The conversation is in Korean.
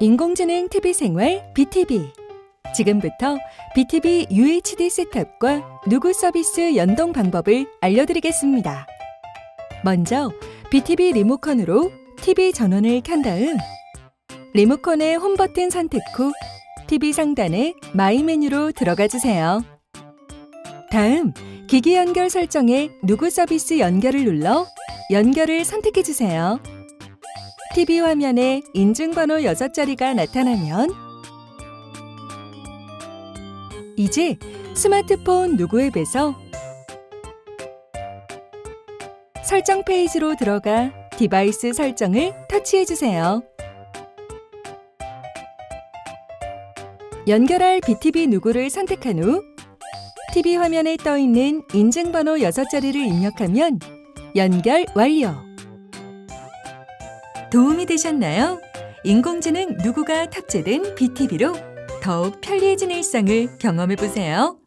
인공지능 TV 생활 BTV. 지금부터 BTV UHD 셋탑과 누구 서비스 연동 방법을 알려드리겠습니다. 먼저 BTV 리모컨으로 TV 전원을 켠 다음 리모컨의 홈 버튼 선택 후 TV 상단의 마이 메뉴로 들어가 주세요. 다음 기기 연결 설정에 누구 서비스 연결을 눌러 연결을 선택해 주세요. TV 화면에 인증번호 6자리가 나타나면 이제 스마트폰 누구 앱에서 설정 페이지로 들어가 디바이스 설정을 터치해 주세요. 연결할 BTV 누구를 선택한 후 TV 화면에 떠 있는 인증번호 6자리를 입력하면 연결 완료. 도움이 되셨나요? 인공지능 누구가 탑재된 BTV로 더욱 편리해진 일상을 경험해 보세요.